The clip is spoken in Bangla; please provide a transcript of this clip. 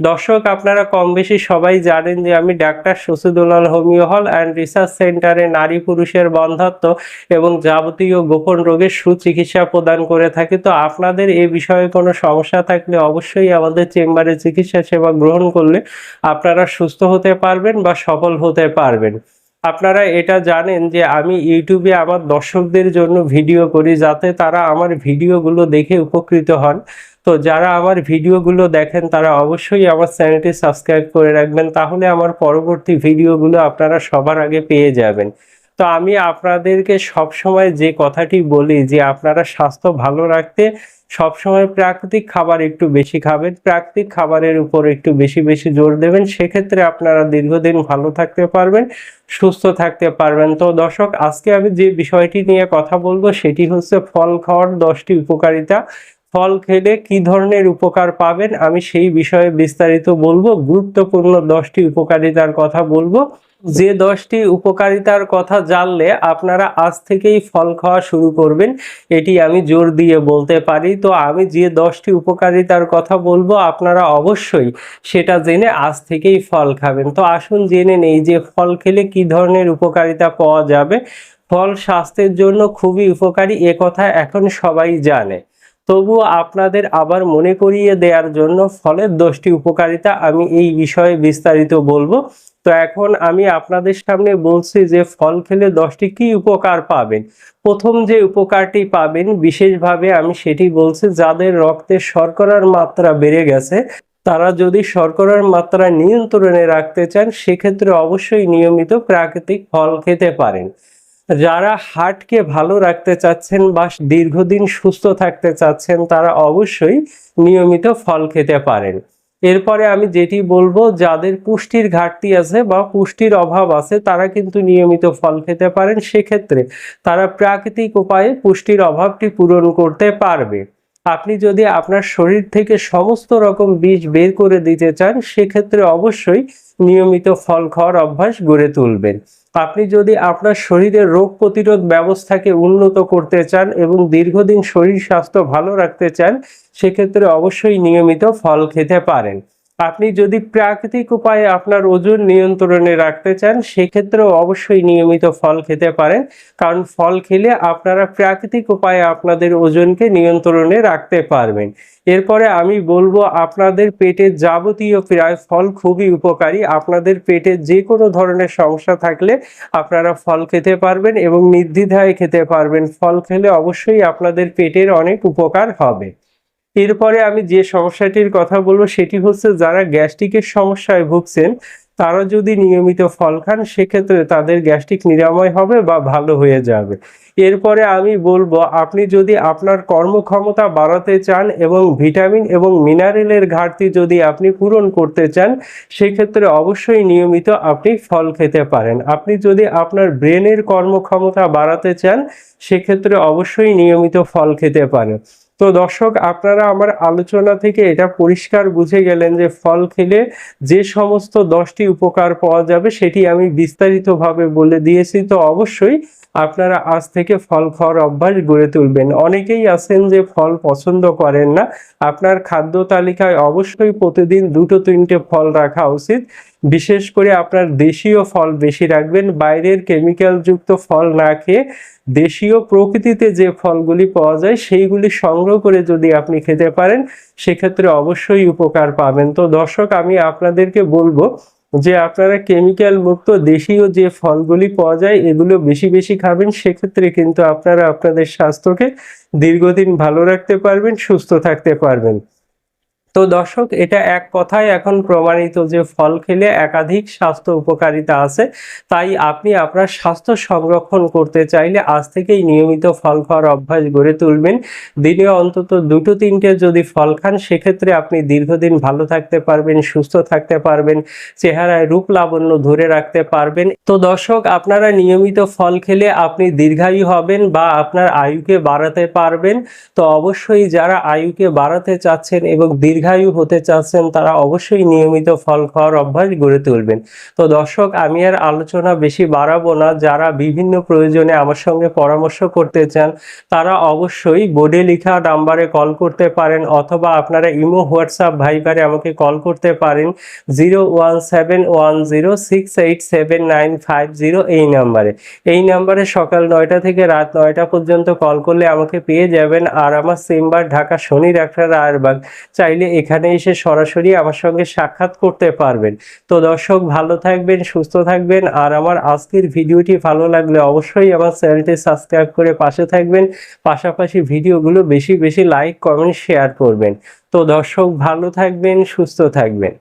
দর্শক, আপনারা কম বেশি সবাই জানেন যে আমি doctor Shashidulal homeo hall and research সেন্টারে নারী পুরুষের বন্ধাত্ম এবং যাবতীয় গোপন রোগের সুচিকিৎসা প্রদান করে থাকি। তো আপনাদের এ বিষয়ে কোনো সমস্যা থাকলে অবশ্যই আমাদের চেম্বারে চিকিৎসা সেবা গ্রহণ করলে আপনারা সুস্থ হতে পারবেন বা সফল হতে পারবেন। আপনারা এটা জানেন যে আমি ইউটিউবে আমার দর্শকদের জন্য ভিডিও করি যাতে তারা আমার ভিডিওগুলো দেখে উপকৃত হন। তো যারা আমার ভিডিওগুলো দেখেন, তারা অবশ্যই আমার চ্যানেলটি সাবস্ক্রাইব করে রাখবেন, তাহলে আমার পরবর্তী ভিডিওগুলো আপনারা সবার আগে পেয়ে যাবেন। তো আমি আপনাদেরকে সব সময় যে কথাটি বলি যে আপনারা স্বাস্থ্য ভালো রাখতে সবসময় প্রাকৃতিক খাবার একটু বেশি খাবেন, প্রাকৃতিক খাবারের উপর একটু বেশি বেশি জোর দেবেন, সেক্ষেত্রে আপনারা দীর্ঘদিন ভালো থাকতে পারবেন, সুস্থ থাকতে পারবেন। তো দর্শক, আজকে আমি যে বিষয়টি নিয়ে কথা বলব সেটি হচ্ছে ফল খাওয়ার দশটি উপকারিতা। ফল খেলে কি ধরনের উপকার পাবেন? আমি সেই বিষয়ে বিস্তারিত বলব। গুরুত্বপূর্ণ দশটি উপকারিতার কথা বলব। যে দশটি উপকারিতার কথা জানলে আপনারা আজ থেকেই ফল খাওয়া শুরু করবেন। এটি আমি জোর দিয়ে বলতে পারি। তো আমি যে দশটি উপকারিতার কথা বলব, আপনারা অবশ্যই সেটা জেনে আজ থেকেই ফল খাবেন। তো আসুন জেনে নেই যে ফল খেলে কি ধরনের উপকারিতা পাওয়া যাবে। ফল স্বাস্থ্যের জন্য খুবই উপকারী, এ কথা এখন সবাই জানে। তবুও আপনাদের আবার মনে করিয়ে দেওয়ার জন্য ফলের দশটি উপকারিতা আমি এই বিষয়ে বিস্তারিত বলব। তো এখন আমি আপনাদের সামনে বলছি যে ফল খেলে দশটি কি উপকার পাবেন? প্রথম যে উপকারটি পাবেন, বিশেষভাবে আমি সেটি বলছি যাদের রক্তে শর্করার মাত্রা বেড়ে গেছে, তারা যদি শর্করার মাত্রা নিয়ন্ত্রণে রাখতে চান, সেক্ষেত্রে অবশ্যই নিয়মিত প্রাকৃতিক ফল খেতে পারেন। যারা হার্টকে ভালো রাখতে চাচ্ছেন বা দীর্ঘদিন সুস্থ থাকতে চাচ্ছেন, তারা অবশ্যই নিয়মিত ফল খেতে পারেন। এরপরে আমি যেটি বলব, যাদের পুষ্টির ঘাটতি আছে বা পুষ্টির অভাব আছে, তারা কিন্তু নিয়মিত ফল খেতে পারেন। সেক্ষেত্রে তারা প্রাকৃতিক উপায়ে পুষ্টির অভাবটি পূরণ করতে পারবে। আপনি যদি আপনার শরীর থেকে সমস্ত রকম বীজ বের করে দিতে চান, সেক্ষেত্রে অবশ্যই নিয়মিত ফল খাওয়ার অভ্যাস গড়ে তুলবেন। আপনি যদি আপনার শরীরের রোগ প্রতিরোধ ব্যবস্থাকে উন্নত করতে চান এবং দীর্ঘদিন শরীর স্বাস্থ্য ভালো রাখতে চান, সেক্ষেত্রে অবশ্যই নিয়মিত ফল খেতে পারেন। আপনি যদি প্রাকৃতিক উপায়ে আপনার ওজন নিয়ন্ত্রণে রাখতে চান, সেক্ষেত্রেও অবশ্যই নিয়মিত ফল খেতে পারেন। কারণ ফল খেলে আপনারা প্রাকৃতিক উপায়ে আপনাদের ওজনকে নিয়ন্ত্রণে রাখতে পারবেন। এরপরে আমি বলব, আপনাদের পেটের যাবতীয় প্রায় ফল খুবই উপকারী। আপনাদের পেটে যে কোনো ধরনের সমস্যা থাকলে আপনারা ফল খেতে পারবেন এবং নির্দ্বিধায় খেতে পারবেন। ফল খেলে অবশ্যই আপনাদের পেটের অনেক উপকার হবে। এরপরে আমি যে সমস্যাটির কথা বলব সেটি হচ্ছে যারা গ্যাস্ট্রিকের সমস্যায় ভুগছেন, তারা যদি নিয়মিত ফল খান, সেক্ষেত্রে তাদের গ্যাস্ট্রিক নিরাময় হবে বা ভালো হয়ে যাবে। এরপরে আমি বলব, আপনি যদি আপনার কর্মক্ষমতা বাড়াতে চান এবং ভিটামিন এবং মিনারেলের ঘাটতি যদি আপনি পূরণ করতে চান, সেক্ষেত্রে অবশ্যই নিয়মিত আপনি ফল খেতে পারেন। আপনি যদি আপনার ব্রেনের কর্মক্ষমতা বাড়াতে চান, সেক্ষেত্রে অবশ্যই নিয়মিত ফল খেতে পারেন। তো দর্শক, আপনারা আমার আলোচনা থেকে এটা পরিষ্কার বুঝে গেলেন যে ফল খেলে যে সমস্ত দশটি উপকার পাওয়া যাবে সেটি আমি বিস্তারিতভাবে বলে দিয়েছি। তো অবশ্যই আপনারা আজ থেকে ফল খাওয়ার অভ্যাস গড়ে তুলবেন। অনেকেই আছেন যে ফল পছন্দ করেন না। আপনার খাদ্য তালিকায় অবশ্যই প্রতিদিন দুটো তিনটে ফল রাখা উচিত। বিশেষ করে আপনার দেশীয় ফল বেশি রাখবেন, বাইরের কেমিক্যাল যুক্ত ফল না খেয়ে দেশীয় প্রকৃতিতে যে ফলগুলি পাওয়া যায় সেইগুলি সংগ্রহ করে যদি আপনি খেতে পারেন, সেক্ষেত্রে অবশ্যই উপকার পাবেন। তো দর্শক, আমি আপনাদেরকে বলব যে আপনারা কেমিক্যাল মুক্ত দেশীয় যে ফলগুলি পাওয়া যায় এগুলো বেশি বেশি খাবেন, সেক্ষেত্রে কিন্তু আপনারা আপনাদের স্বাস্থ্যকে দীর্ঘদিন ভালো রাখতে পারবেন, সুস্থ থাকতে পারবেন। তো দর্শক, এটা এক কথায় এখন প্রমাণিত যে ফল খেলে একাধিক স্বাস্থ্য উপকারিতা আছে। তাই আপনি আপনার স্বাস্থ্য সংরক্ষণ করতে চাইলে আজ থেকেই নিয়মিত ফল খাওয়ার অভ্যাস গড়ে তুলবেন। দিনে অন্তত দুটো তিনটে যদি ফল খান, সেক্ষেত্রে আপনি দীর্ঘদিন ভালো থাকতে পারবেন, সুস্থ থাকতে পারবেন, চেহারায় রূপ লাবণ্য ধরে রাখতে পারবেন। তো দর্শক, আপনারা নিয়মিত ফল খেলে আপনি দীর্ঘায়ু হবেন বা আপনার আয়ুকে বাড়াতে পারবেন। তো অবশ্যই যারা আয়ুকে বাড়াতে চাচ্ছেন এবং দীর্ঘায়ু হতে চাচ্ছেন, তারা অবশ্যই নিয়মিত ফল খাওয়ার অভ্যাস গড়ে তুলবেন। তো দর্শক, আমি আর আলোচনা বেশি বাড়াবো না। যারা বিভিন্ন প্রয়োজনে আমার সঙ্গে পরামর্শ করতে চান, তারা অবশ্যই বোর্ডে লেখা নাম্বারে কল করতে পারেন অথবা আপনারা ইমো, হোয়াটসঅ্যাপ, ভাইবারে আমাকে কল করতে পারেন। Zero one seven one zero six eight seven nine five zero এই নাম্বারে। এই নাম্বারে সকাল নয়টা থেকে রাত নয়টা পর্যন্ত কল করলে আমাকে পেয়ে যাবেন। আর আমার চেম্বার ঢাকা শনি, ডাক্তার রায়েরবাগ চাইলে এখানে এসে সরাসরি আমার সঙ্গে সাক্ষাৎ করতে পারবেন। তো দর্শক, ভালো থাকবেন, সুস্থ থাকবেন। আর আমার আজকের ভিডিওটি ভালো লাগলে অবশ্যই আমার চ্যানেলটি সাবস্ক্রাইব করে পাশে থাকবেন। পাশাপাশি ভিডিওগুলো বেশি বেশি লাইক, কমেন্ট, শেয়ার করবেন। তো দর্শক, ভালো থাকবেন, সুস্থ থাকবেন।